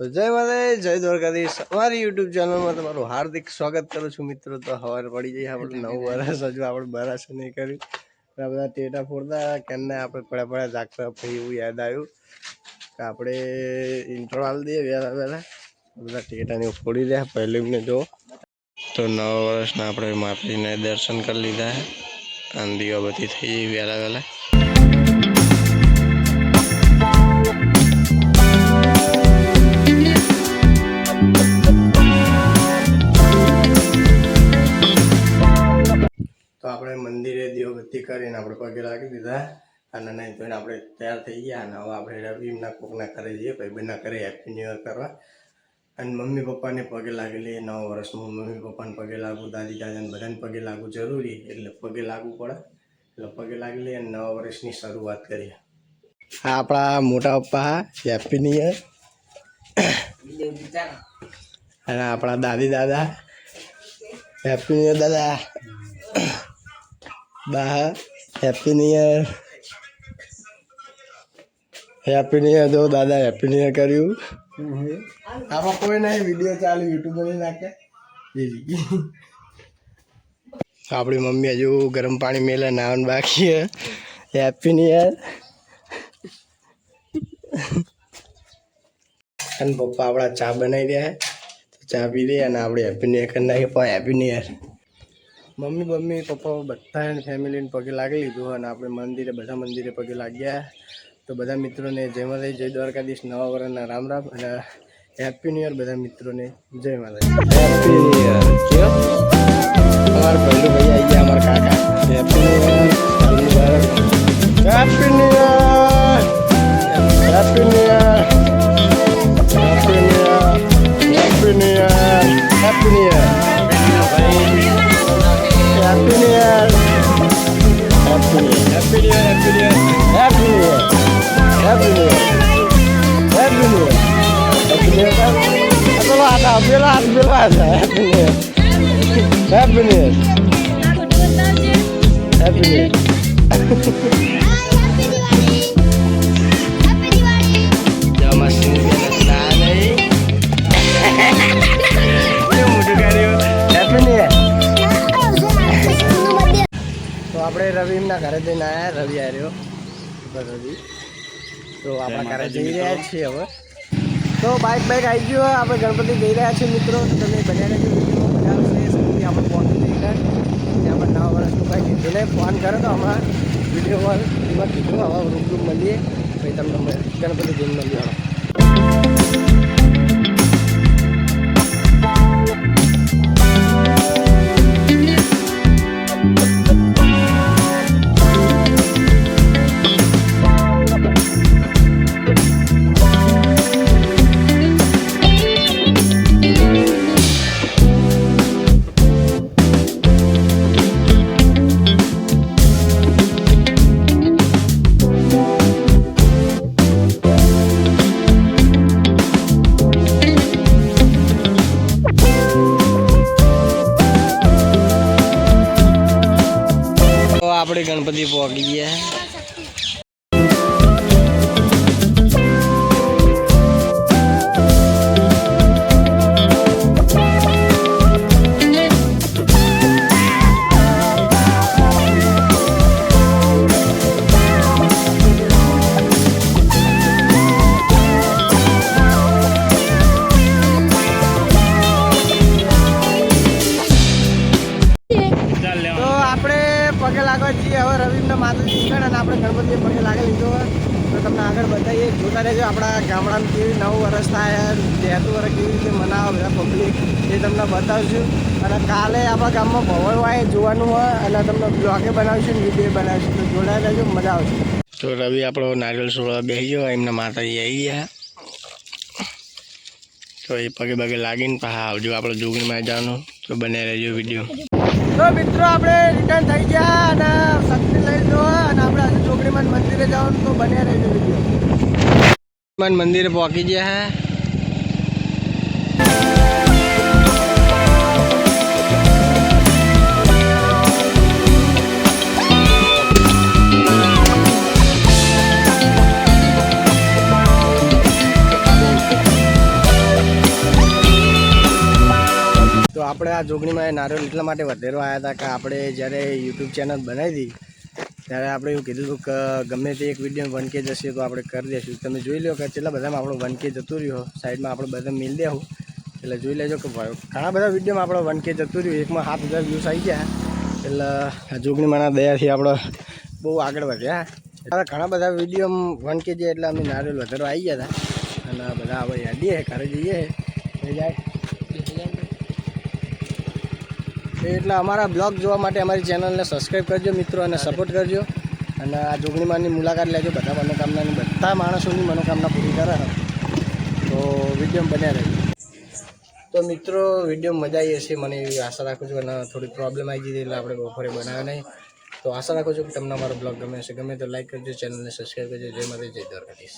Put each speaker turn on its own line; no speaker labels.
તો જય માતા જય દ્વારકાધીશ. અમારી યુટ્યુબ ચેનલમાં તમારું હાર્દિક સ્વાગત કરું છું મિત્રો. તો સવારે પડી જઈએ આપણે નવ વર્ષ હજુ આપણે બરાશ નહીં કર્યું. આ બધા ટેટા ફોડતા કેમને આપણે પડ્યા પડ્યા જાગતા પછી એવું યાદ આવ્યું કે આપણે ઇન્ટ્રો આલી દઈએ વહેલા વહેલા. બધા ટેટાને ફોડી દે પહેલી મને જો તો નવ વર્ષના આપણે માતાજીને દર્શન કરી લીધા. અને દીવાબત્તી થઈ ગઈ વહેલા વહેલા. દીવાબત્તી કરીને આપણે પગે લાગી દીધા અને નહીં તો આપણે તૈયાર થઈ ગયા અને હવે આપણે રવિમના કોકના ઘરે જઈએ ભાઈબંધના ઘરે હેપી ન્યુ ઇયર કરવા. અને મમ્મી પપ્પાને પગે લાગેલી નવ વર્ષમાં મમ્મી પપ્પાને પગે લાગવું, દાદી દાદાને બધાને પગે લાગવું જરૂરી, એટલે પગે લાગવું પડે. એટલે પગે લાગેલી અને નવા વર્ષની શરૂઆત કરીએ. આ આપણા મોટા પપ્પા હેપી ન્યુ ઇયર અને આપણા દાદી દાદા હેપી ન્યુ દાદા. બા happy new year happy new year જો દાદા હેપી ન્યુ યર કર્યું આમાં કોઈ નહીં વીડિયો ચાલુ યુટ્યુબ નહીં નાખે આપણી મમ્મી હજુ ગરમ પાણી મેલે નાવાનું બાકી છે હેપી ન્યુ યર અને પપ્પા આપણા ચા બનાવી રહ્યા તો ચા પી દે અને આપણે હેપી ન્યુ યર કરી નાખીએ પણ હેપી ન્યુ યર મમ્મી મમ્મી પપ્પા બધા ફેમિલીને પગે લાગી લીધું અને આપણે મંદિરે બધા મંદિરે પગે લાગ્યા. તો બધા મિત્રોને જય માતાજી જય દ્વારકાધીશ નવા વર્ષના રામ રામ અને હેપી ન્યુ યર બધા મિત્રોને જય માતાજી. હેપી ન્યુ યર અમારા પહેલું ભાઈ આવી ગયા અમારા mudah kali. Happiness. Happiness. Happiness. તો આપણે રવિના ઘરે જઈને આવ્યા રવિ આવ્યો રવિ તો આપણા ઘરે જઈ રહ્યા છીએ હવે તો બાઇક બાઇક આવી ગયો. આપણે ગણપતિ જઈ રહ્યા છીએ મિત્રો. તો તમે બન્યા રહેજો આપણે પહોંચી જઈ રહ્યા આપણે નવા વર્ષનું કાંઈ કીધું ફોન કરો તો હમણાં વીડિયો પર એમાં કીધું હવે રૂબરૂ મળીએ. પછી તમને ગણપતિ જઈને મળીએ. આપણે ગણપતિ પહોંચી ગયા. માતાજી અને આપણે ગણપતિએ પગે લાગી લીધો તો તમને આગળ બતાવીએ, જોતા રહેજો આપણા ગામડામાં કેવી નવ વર્ષ થાય બેતું વર્ષ કેવી રીતે મનાવે બધા પબ્લિક એ તમને બતાવશું. અને કાલે આપણા ગામમાં હોય જોવાનું હોય અને તમને બ્લોગે બનાવીશું વીડિયો બનાવીશું. તો જોડાઈ રહેજો, મજા આવશે. તો રવિ આપણો નારિયેલ સોળા બેસી ગયો, એમના માતાજી આવી ગયા. તો એ પગે પગે લાગીને પાછા આવજો, આપણે જોગણીમાં જવાનું. તો બને રહેજો વીડિયો. તો મિત્રો આપણે રિટર્ન થઈ ગયા અને શક્તિ લઈ લો અને આપણે આજે ચોકડીમાં મંદિરે જવાનું તો બન્યા રહેજો વીડિયો મંદિરે પહોંચી ગયા હે. આપણે આ જોગણીમાં નારિયેળ એટલા માટે વધેરો આવ્યા હતા કે આપણે જ્યારે યુટ્યુબ ચેનલ બનાવી હતી, ત્યારે આપણે એવું કીધું કે ગમે તે એક વીડિયો વન કે જશે તો આપણે કરી દઈશું તમે જોઈ લો કે કેટલા બધામાં આપણો વન કે જતું રહ્યો. સાઈડમાં આપણે બધા મિલ દેવું એટલે જોઈ લેજો કે ઘણા બધા વિડીયોમાં આપણો વન કે જતું રહ્યું. એકમાં સાત હજાર વ્યૂઝ આવી ગયા. એટલે આ જોગણીમાંના દયાથી આપણે બહુ આગળ વધ્યા. એટલે ઘણા બધા વીડિયો વન કે જે એટલે અમે નારિયેળ વધારો આવી ગયા હતા. અને બધા આપણે યાદીએ ઘરે જઈએ. જાય. એટલે અમારા બ્લોગ જોવા માટે અમારી ચેનલને સબસ્ક્રાઈબ કરજો મિત્રો અને સપોર્ટ કરજો. અને આ જોગણીમાંની મુલાકાત લેજો. બધા મનોકામનાની, બધા માણસોની મનોકામના પૂરી કરે. તો વીડિયો બન્યા રહેજો તો મિત્રો, વીડિયો મજા આવી હશે મને એવી આશા રાખું છું. અને થોડી પ્રોબ્લેમ આવી ગઈ એટલે આપણે બપોરે બનાવ્યા નહીં. તો આશા રાખું છું કે તમને અમારો બ્લોગ ગમે હશે. ગમે તો લાઈક કરજો, ચેનલને સબસ્ક્રાઈબ કરજો. જય માતા જય દ્વારકાધીશ.